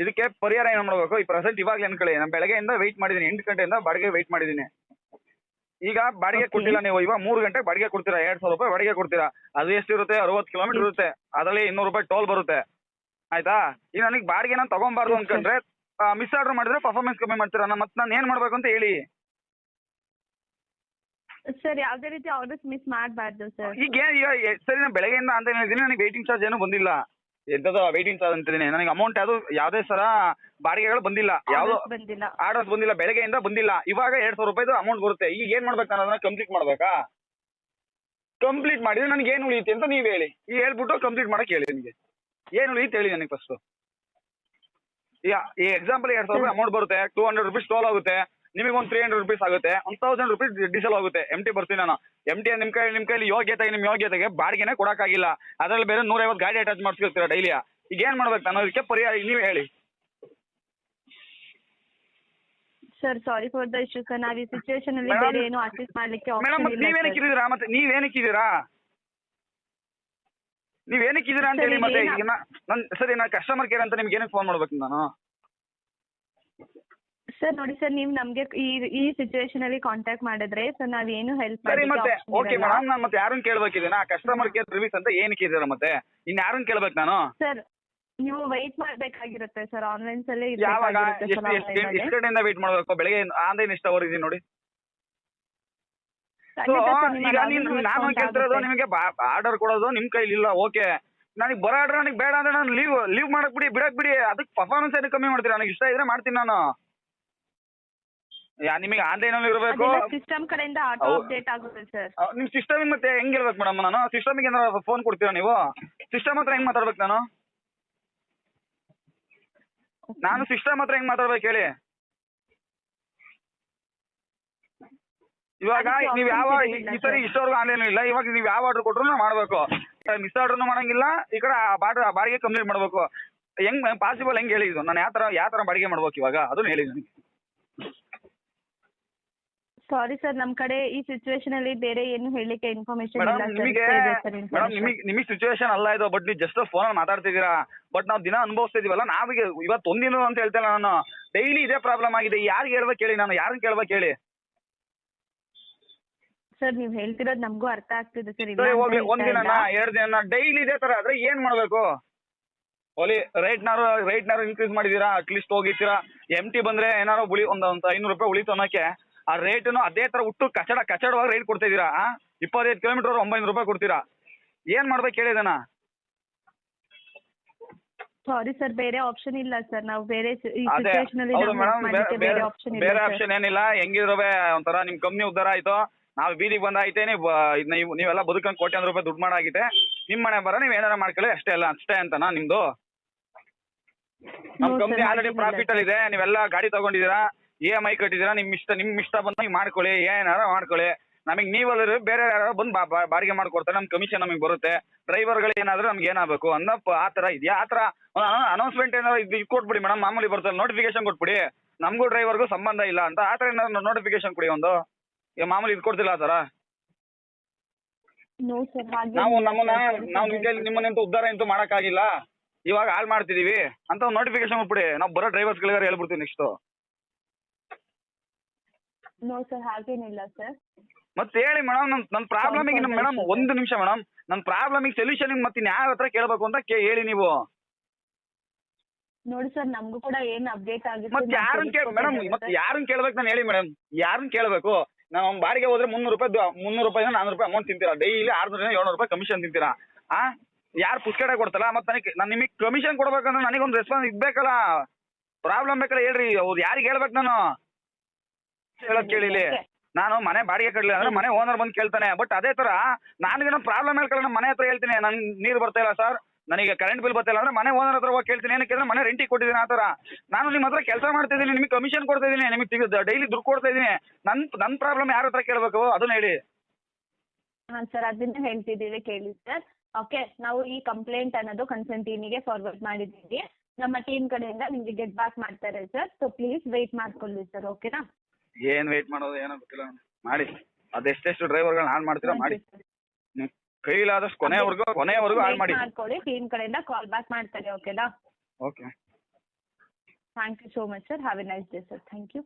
ಇದಕ್ಕೆ ಪರಿಹಾರ ಏನ್ ಮಾಡ್ಬೇಕು? ಈ ಪ್ರೆಸೆಂಟ್ ಇವಾಗ್ಲೇ ಅನ್ಕೊಳ್ಳಿ. ನಾನು ಬೆಳಗ್ಗೆಯಿಂದ ವೆಯ್ಟ್ ಮಾಡಿದ್ದೀನಿ ಎಂಟು ಗಂಟೆಯಿಂದ ಬಾಡಿಗೆ ವೆಯ್ಟ್ ಮಾಡಿದ್ದೀನಿ ಈಗ ಬಾಡಿಗೆ ಕೊಟ್ಟಿಲ್ಲ ನೀವು. ಇವಾಗ ಮೂರು ಗಂಟೆಗೆ ಬಾಡಿಗೆ ಕೊಡ್ತೀರಾ? ಎರಡ್ ಸಾವಿರ ರೂಪಾಯಿ ಬಾಡಿಗೆ ಕೊಡ್ತೀರಾ? ಅದು ಎಷ್ಟಿರುತ್ತೆ ಅರವತ್ತು ಕಿಲೋಮೀಟರ್ ಇರುತ್ತೆ. ಅದರಲ್ಲಿ ಇನ್ನೂರು ರೂಪಾಯಿ ಟೋಲ್ ಬರುತ್ತೆ. ಆಯ್ತಾ? ಈಗ ನನಗೆ ಬಾಡಿಗೆ ನಾನು ತಗೊಂಬಾರ್ದು ಅನ್ಕೊಂಡ್ರೆ ಮಿಸ್ ಆರ್ಡರ್ ಮಾಡಿದ್ರೆ ಪರ್ಫಾರ್ಮೆನ್ಸ್ ಕಮ್ಮಿ ಮಾಡ್ತೀರಾ? ನಾನು ಮತ್ತೆ ನಾನು ಏನ್ ಮಾಡಬೇಕು ಅಂತ ಹೇಳಿ. ಸರ್ ಯಾವುದೇ ರೀತಿ ಆರ್ಡರ್ಸ್ ಮಿಸ್ ಮಾಡಬಾರ್ದು ಸರ್ ಈಗ ಈಗ ಸರಿ ನಾನು ಬೆಳಗ್ಗೆಯಿಂದ ಅಂತ ಹೇಳಿದ್ದೀನಿ ನನಗೆ ವೇಟಿಂಗ್ ಚಾರ್ಜ್ ಏನೂ ಬಂದಿಲ್ಲ. ಎಂತದ ವೈಟಿಂಗ್ ಚಾರ್ಜ್ ಅಂತಿದ್ದೀನಿ ನನಗೆ ಅಮೌಂಟ್ ಯಾವುದು ಯಾವುದೇ ಸರ ಬಾಡಿಗೆಗಳು ಬಂದಿಲ್ಲ. ಯಾವುದು Orders ಬಂದಿಲ್ಲ. ಆರ್ಡರ್ಸ್ ಬಂದಿಲ್ಲ ಬೆಳಗ್ಗೆಯಿಂದ ಬಂದಿಲ್ಲ. ಇವಾಗ ಎರಡ್ ಸಾವಿರ ರೂಪಾಯಿದು ಅಮೌಂಟ್ ಬರುತ್ತೆ. ಈಗ ಏನ್ ಮಾಡ್ಬೇಕು ಅನ್ನೋದನ್ನ ಅದನ್ನ ಕಂಪ್ಲೀಟ್ ಮಾಡ್ಬೇಕಾ? ಕಂಪ್ಲೀಟ್ ಮಾಡಿದ್ರೆ ನನಗೆ ಏನು ಉಳಿಯುತ್ತೆ ಅಂತ ನೀವು ಹೇಳಿ. ಈಗ ಹೇಳ್ಬಿಟ್ಟು ಕಂಪ್ಲೀಟ್ ಮಾಡಕ್ ಹೇಳಿ ನನಗೆ ಏನು ಉಳಿಯುತ್ತೆ ಹೇಳಿ ನನಗೆ ಫಸ್ಟ್ ಈಗ ಈ ಎಕ್ಸಾಂಪಲ್ ಎರಡ್ ಸಾವಿರ ರೂಪಾಯಿ ಅಮೌಂಟ್ ಬರುತ್ತೆ. ಟೂ ಹಂಡ್ರೆಡ್ ರುಪೀಸ್ ಟೋಲ್ ಆಗುತ್ತೆ. ನಿಮಗೆ ಒಂದು ತ್ರೀ ಹಂಡ್ರೆಡ್ ರುಪೀಸ್ ಆಗುತ್ತೆ ಒನ್ ತೌಸಂಡ್ ರುಪೀಸ್ ಡೀಸೆಲ್ ಆಗುತ್ತೆ ಎಂ ಟಿ ಬರ್ತೀನಿ ನಾನು. ಎಂ ಟಿ ನಿಮ್ಮ ಕೈ ನಿಮ್ಮ ಕೈಲಿ ಯೋಗ್ಯತೆ ನಿಮ್ ಯೋಗ್ಯತೆಗೆ ಬಾಡಿಗೆನೆ ಕೊಡಕ್ಕಾಗಿಲ್ಲ. ಅದರಲ್ಲಿ ಬೇರೆ ನೂರೈವತ್ತು ಗಾಡಿ ಅಟ್ಯಾಚ್ ಮಾಡಿಸ್ಕೊಳ್ತೀರಾ ಡೈಲಿ ಈಗ ಏನ್ ಮಾಡ್ಬೇಕು ನಾನು? ಅದಕ್ಕೆ ಪರಿಹಾರ ನೀವೇ ಹೇಳಿ. Sir sorry for the issue sir ನಾವು ಈ ಸಿಚುವೇಶನ್ ಅಲ್ಲಿ ಬೇರೆ ಏನು ಅಸಿಸ್ಟ್ ಮಾಡ್ಲಿಕ್ಕೆ ಮೇಡಮ್ ನೀವೇನಕ್ಕೆ ಇದ್ದೀರಾ ಮತ್ತೆ ನೀವೇನಕ್ಕೆ ಇದ್ದೀರಾ ನೀವೇನಕ್ಕೆ ಇದ್ದೀರಾ ಅಂತ ಹೇಳಿ ಮತ್ತೆ ನನ್ ಸರಿ ನಾನು ಕಸ್ಟಮರ್ ಕೇರ್ ಅಂತ ನಿಮ್ಗೆ ಏನಕ್ಕೆ ಫೋನ್ ಮಾಡ್ಬೇಕು ನಾನು? ಸರ್ ನೋಡಿ ಸರ್ ನೀವು ನಮಗೆ ಈ ಈ ಸಿಚುವೇಶನ್ ಅಲ್ಲಿ ಕಾಂಟ್ಯಾಕ್ಟ್ ಮಾಡಿದ್ರೆ ಸರ್ ಏನು ಹೆಲ್ಪ್ ಸರಿ ಮತ್ತೆ ಓಕೆ ಮೇಡಮ್ ನಾನು ಮತ್ತೆ ಯಾರನ್ನ ಕೇಳ್ಬೇಕಿದೆ? ಕಸ್ಟಮರ್ ಕೇರ್ ಸರ್ವಿಸ್ ಅಂತ ಏನಕ್ಕೆ ಇದ್ದೀರಾ ಮತ್ತೆ? ಇನ್ ಯಾರನ್ನ ಕೇಳ್ಬೇಕು ನಾನು? ಸರ್ ನೀವು ವೈಟ್ ಮಾಡ್ಬೇಕಾಗಿರುತ್ತೆ ಸರ್ ಆನ್ಲೈನ್ ಅಲ್ಲೇ ಯಾವಾಗ? ಎಷ್ಟು ಕಡೆಯಿಂದ ವೇಟ್ ಮಾಡ್ಬೇಕು? ಬೆಳಗ್ಗೆ ಆನ್ಲೈನ್ ಎಷ್ಟು ಅವರ್ ಇದೆ ನೋಡಿ ಸೊ ಈಗ ನೀನ್ ನಾನು ಕೇಳ್ತಿರೋದು ನಿಮಗೆ ಆರ್ಡರ್ ಕೊಡೋದು ನಿಮ್ ಕೈಲಿ ಇಲ್ಲ ಓಕೆ ನನಗೆ ಬರೋ ಆರ್ಡರ್ ನನಗೆ ಬೇಡ ಅಂದ್ರೆ ನಾನು ಲೀವ್ ಲೀವ್ ಮಾಡಕ್ ಬಿಡಿ ಬಿಡಕ್ ಬಿಡಿ ಅದಕ್ಕೆ ಪರ್ಫಾರ್ಮೆನ್ಸ್ ಏನು ಕಮ್ಮಿ ಮಾಡ್ತೀರಾ? ನನಗೆ ಇಷ್ಟ ಇದ್ರೆ ಮಾಡ್ತೀನಿ ನಾನು. ಯಾ ನಿಮಗೆ ಆನ್ಲೈನ್ ಅಲ್ಲಿ ಇರಬೇಕು. ಸಿಸ್ಟಮ್ ಕಡೆಯಿಂದ ಆಟೋ ಅಪ್ಡೇಟ್ ಆಗುತ್ತೆ ಸರ್ ನಿಮ್ ಸಿಸ್ಟಮ್ ಮತ್ತೆ ಹೆಂಗ್ ಇರ್ಬೇಕು ಮೇಡಮ್ ನಾನು? ಸಿಸ್ಟಮ್ಗೆ ಏನಾರ ಫೋನ್ ಕೊಡ್ತೀರಾ ನೀವು? ಸಿಸ್ಟಮ್ ಹತ್ರ ಹೆಂಗ್ ಮಾತಾಡ್ಬೇಕು ನಾನು? ನಾನು ಸಿಸ್ಟಮ್ ಹತ್ರ ಹೆಂಗ್ ಮಾತಾಡ್ಬೇಕು ಹೇಳಿ. ಇವಾಗ ಅದಕ್ಕೆ ನೀವ್ ಯಾವ options ಈ- ಈ ಸರಿ. ಇಷ್ಟವರೆಗೂ ಆನ್ಲೈನ್ ಇಲ್ಲ. ಇವಾಗ ನೀವ್ ಯಾವ ಆರ್ಡರ್ ಕೊಟ್ರು ಮಾಡ್ಬೇಕು. ಮಿಸ್ ಆರ್ಡರ್ನು ಮಾಡಂಗಿಲ್ಲ. ಈ ಕಡೆ ಆ ಬಾಡ್ ಬಾಡಿಗೆ ಕಂಪ್ಲೀಟ್ ಮಾಡ್ಬೇಕು. ಹೆಂಗ್ ಪಾಸಿಬಲ್ ಹೆಂಗ್ ಹೇಳಿ ಇದು ನಾನು ಯಾವ ತರ ಯಾವ ತರ ಬಾಡಿಗೆ ಮಾಡ್ಬೇಕು ಇವಾಗ? ಅದನ್ನ ಹೇಳಿ ನನಗೆ ಸಾರಿ ಸರ್ ನಮ್ ಕಡೆ ಈ ಸಿಚುವೇಶನ್ ಅಲ್ಲಿ ಬೇರೆ ಏನು ಹೇಳಲಿಕ್ಕೆ ಇನ್ಫಾರ್ಮೇಶನ್ ಮೇಡಮ್ ಇಲ್ಲ ನಿಮಗೆ ಮೇಡಮ್ ನಿಮಗೆ ನಿಮಗೆ ಸಿಚುವೇಶನ್ ಅಲ್ಲ ಇದು ಬಟ್ ನೀವು ಜಸ್ಟ್ ಫೋನ್ ಮಾತಾಡ್ತಿದ್ದೀರಾ? ಬಟ್ ನಾವು ದಿನ ಅನುಭವಿಸ್ತಾ ಇದೀವಲ್ಲ ನಾವೀಗ ಇವತ್ತು ಒಂದಿನ ಅಂತ ಹೇಳ್ತೇನೆ ನಾನು. ಡೈಲಿ ಇದೇ ಪ್ರಾಬ್ಲಮ್ ಆಗಿದೆ ಯಾರಿಗೆ ಹೇಳ್ಬೇಕು ಹೇಳಿ ನಾನು ಯಾರನ್ನ ಕೇಳ್ಬೇಕು ಹೇಳಿ ಸರ್ ನೀವು ಹೇಳ್ತಿರೋದು ನಮಗೂ ಅರ್ಥ ಆಗ್ತಿದೆ ಸರ್ ಸರಿ ಹೋಗ್ಲಿ ಒಂದಿನ ಎರಡು ದಿನ ಡೈಲಿ ಇದೆ ತರ ಆದ್ರೆ ಏನ್ ಮಾಡ್ಬೇಕು? ಓಲಿ ರೈಟ್ ನಾರು ಇನ್ಕ್ರೀಸ್ ಮಾಡಿದೀರಾ ಅಟ್ಲೀಸ್ಟ್ ಹೋಗಿರ್ತೀರಾ ಎಂ ಟಿ ಬಂದ್ರೆ ಏನಾರು ಉಳಿ ಒಂದ್ ಒಂದು ಐನೂರು ರೂಪಾಯಿ ಉಳಿತು ಅನ್ನೋಕೆ. ಆ ರೇಟ್ನು ಅದೇ ತರ ಉಟ್ಟು ಕಚಡ ಕಚಡವಾಗಿ ರೇಟ್ ಕೊಡ್ತಾ ಇದೀರಾ ಇಪ್ಪತ್ತೈದು ಕಿಲೋಮೀಟರ್ ಒಂಬೈನೂರು ರೂಪಾಯಿ ಕೊಡ್ತೀರಾ? ಏನ್ ಮಾಡ್ಬೇಕು ಹೇಳಿದನ ಸಾರಿ ಸರ್ ಬೇರೆ ಆಪ್ಷನ್ ಇಲ್ಲ ಸರ್ ನಾವು ಬೇರೆ ಅದೇ. ಹೌದು ಮೇಡಮ್ ಬೇರೆ ಬೇರೆ ಆಪ್ಷನ್ ಏನಿಲ್ಲ. ಹೆಂಗಿದ್ರವೆ ಒಂಥರ ನಿಮ್ ಕಂಪ್ನಿ ಉದ್ದಾರ ಆಯ್ತು? ನಾವು ಬೀದಿಗೆ ಬಂದಾಯ್ತೆ ನೀವು ನೀವೆಲ್ಲ ಬದುಕಂಗ್ ಕೋಟ್ಯಾಂತರ ರೂಪಾಯಿ ದುಡ್ಡು ಮಾಡಾಗಿದೆ ನಿಮ್ ಮನೆ ಬರ ನೀವ್ ಏನಾರ ಮಾಡ್ಕೊಳ್ಳಿ. ಅಷ್ಟೇ ಅಲ್ಲ ಅಷ್ಟೇ ಅಂತನಾ ನಿಮ್ದು? ನಮ್ ಕಂಪ್ನಿ ಆಲ್ರೆಡಿ ಪ್ರಾಫಿಟ್ ಅಲ್ಲಿ ಇದೆ. ನೀವೆಲ್ಲ ಗಾಡಿ ತಗೊಂಡಿದ್ದೀರಾ? ಇ ಎಂ ಐ ಕಟ್ಟಿದ್ದೀರಾ? ನಿಮ್ ಇಷ್ಟ ನಿಮ್ ಇಷ್ಟ ಬಂದಾಗ ಮಾಡ್ಕೊಳ್ಳಿ ಏನಾರ ಮಾಡ್ಕೊಳ್ಳಿ. ನಮಗೆ ನೀವಲ್ಲರೂ ಬೇರೆ ಯಾರು ಬಂದು ಬಾಡಿಗೆ ಮಾಡ್ಕೊಡ್ತಾರೆ ನಮ್ ಕಮಿಷನ್ ನಮಗೆ ಬರುತ್ತೆ. ಡ್ರೈವರ್ಗಳು ಏನಾದ್ರು ನಮ್ಗೆ ಏನಾಗಬೇಕು? ಅನ್ನಪ್ಪ ಆತರ ಆ ತರ ಇದೆಯಾ? ಆ ತರ ಅನೌನ್ಸ್ಮೆಂಟ್ ಏನಾದ್ರು ಇದು ಕೊಟ್ಬಿಡಿ ಮೇಡಮ್ ಮಾಮೂಲಿ ಬರ್ತಾರೆ ನೋಟಿಫಿಕೇಶನ್ ಕೊಟ್ಬಿಡಿ. ನಮಗೂ ಡ್ರೈವರ್ಗೂ ಸಂಬಂಧ ಇಲ್ಲ ಅಂತ ಆ ಥರ ಏನಾದ್ರು ನೋಟಿಫಿಕೇಶನ್ ಕೊಡಿ ಒಂದು. ಈಗ ಮಾಮೂಲಿ ಇದು ಕೊಡ್ತಿಲ್ಲ ಆ ಥರ. ನಾವು ನಮ್ಮನ್ನ ನಾವು ನಿಮ್ಗೆ ನಿಮ್ಮನ್ನ ಎಂತ ನಿಮ್ಮನ್ನಂತೂ ಉದ್ಧಾರ ಅಂತೂ ಮಾಡೋಕ್ಕಾಗಿಲ್ಲ. ಇವಾಗ ಹಾಳು ಮಾಡ್ತಿದೀವಿ. ಅಂತ ಒಂದು ನೋಟಿಫಿಕೇಶನ್ ಕೊಟ್ಬಿಡಿ. ನಾವು ಬರೋ ಡ್ರೈವರ್ಸ್ಗಳಿಗಾರ ಹೇಳ್ಬಿಡ್ತೀವಿ ನೆಕ್ಸ್ಟು ನೋ ಸರ್ ಹಾಗೇನಿಲ್ಲ ಸರ್ ಮತ್ತೆ ಹೇಳಿ ಮೇಡಮ್ ನನ್ನ ಪ್ರಾಬ್ಲಮ್ ಪ್ರಾಬ್ಲಮಿಗೆ Confirm ಮೇಡಮ್ ಒಂದ್ ನಿಮಿಷ ಮೇಡಮ್ ನನ್ನ ಪ್ರಾಬ್ಲಮಿಗೆ ಸೊಲ್ಯೂಷನ್ ಮತ್ತೆ ಯಾವ ಹತ್ರ ಕೇಳಬೇಕು ಅಂತ ಕೇ ಹೇಳಿ ನೀವು. ನೋಡಿ ಸರ್ ನಮಗೂ ಕೂಡ ಏನ್ ಅಪ್ಡೇಟ್ ಆಗಿದೆ ಮತ್ತೆ ಯಾರನ್ನ ಕೇಳ ಮೇಡಮ್ ಮತ್ತೆ ಯಾರನ್ನ ಕೇಳ್ಬೇಕು ನಾನು ಹೇಳಿ ಮೇಡಮ್ ಯಾರನ್ನ ಕೇಳಬೇಕು? ನಾವು ಬಾಡಿಗೆ ಹೋದ್ರೆ ಮುನ್ನೂರು ರೂಪಾಯಿ ದ- ಮುನ್ನೂರು ರೂಪಾಯಿ ನಾನ್ನೂರು ರೂಪಾಯಿ ಅಮೌಂಟ್ ತಿಂತೀರಾ? ಡೈಲಿ ಆರ್ನೂರಿಂದ ಏಳ್ನೂರು ರೂಪಾಯಿ ಕಮಿಷನ್ ತಿಂತೀರಾ? ಆ? ಯಾರು ಪುಸ್ತಕ ಕೊಡ್ತಲ್ಲ ಮತ್ತೆ ನನಗೆ ನಾನು ನಿಮಗೆ ಕಮಿಷನ್ ಕೊಡ್ಬೇಕಂದ್ರೆ ನನಗೊಂದು ರೆಸ್ಪಾನ್ಸ್ ಇದ್ಬೇಕಲ್ಲ ಪ್ರಾಬ್ಲಮ್ ಬೇಕಲ್ಲ ಹೇಳ್ರಿ. ಅವ್ರು ಯಾರಿಗೆ ಹೇಳ್ಬೇಕು ನಾನು? ಹೇಳೋದ್ ಕೇಳಿಲಿ ನಾನು ಮನೆ ಬಾಡಿಗೆ ಕಟ್ಟಲಿಲ್ಲ ಅಂದ್ರೆ ಮನೆ ಓನರ್ ಬಂದು ಕೇಳ್ತಾನೆ. ಬಟ್ ಅದೇ ತರ ನನಗೇನೋ ಪ್ರಾಬ್ಲಮ್ ಹೇಳ್ಕೊಳ್ಳಿ ನಮ್ಮ ಮನೆ ಹತ್ರ ಹೇಳ್ತೀನಿ. ನನ್ ನೀರು ಬರ್ತಾ ಇಲ್ಲ ಸರ್ ನನಗೆ ಕರೆಂಟ್ ಬಿಲ್ ಬರ್ತಾ ಇಲ್ಲ ಅಂದ್ರೆ ಮನೆ ಓನರ್ ಹತ್ರ ಹೋಗಿ ಕೇಳ್ತೀನಿ. ಏನಕ್ಕೆ ಅಂದ್ರೆ ಮನೆ ರೆಂಟಿ ಕೊಟ್ಟಿದ್ದೀನಿ ಆ ತರ. ನಾನು ನಿಮ್ಮ ಹತ್ರ ಕೆಲಸ ಮಾಡ್ತಿದ್ದೀನಿ ನಿಮಗೆ ಕಮಿಷನ್ ಕೊಡ್ತಾ ಇದ್ದೀನಿ ನಿಮಗೆ ಡೈಲಿ ದುಡ್ಡು ಕೊಡ್ತಾ ಇದ್ದೀನಿ. ನನ್ ನನ್ನ ಪ್ರಾಬ್ಲಮ್ ಯಾರ ಹತ್ರ ಕೇಳಬೇಕು? ಅದನ್ನ ಹೇಳಿ. ಹಾಂ ಸರ್ ಅದನ್ನ ಹೇಳ್ತಿದ್ದೀವಿ ಕೇಳಿ ಸರ್ ಓಕೆ ನಾವು ಈ ಕಂಪ್ಲೇಂಟ್ ಅನ್ನೋದು ಕನ್ಸರ್ನ್ ಟೀಮಿಗೆ ಫಾರ್ವರ್ಡ್ ಮಾಡಿದ್ದೀವಿ. ನಮ್ಮ ಟೀಮ್ ಕಡೆಯಿಂದ ನಿಮಗೆ ಗೆಟ್ ಬ್ಯಾಕ್ ಮಾಡ್ತಾರೆ ಸರ್ ಸೊ ಪ್ಲೀಸ್ ವೆಯ್ಟ್ ಮಾಡ್ಕೊಳ್ಳಿ ಸರ್ ಓಕೆನಾ ಏನು ವೇಟ್ ಮಾಡೋದು ಏನೋ ಗೊತ್ತಿಲ್ಲ. ಮಾಡಿ. ಅದೆಷ್ಟೆಷ್ಟು ಡ್ರೈವರ್ಗಳನ್ನ ಹಾಳು ಮಾಡ್ತೀರಾ ಮಾಡಿ. ಕೈಲಾದಷ್ಟು ಕೊನೆವರೆಗೂ ಕೊನೆಯವರೆಗೂ ಹಾಳು ಮಾಡಿ. ಮಾಡ್ಕೊಳ್ಳಿ ಟೀಮ್ ಕಡೆಯಿಂದ ಕಾಲ್ ಬ್ಯಾಕ್ ಮಾಡ್ತಾರೆ ಓಕೆನಾ okay thank you so much sir have a nice day sir thank you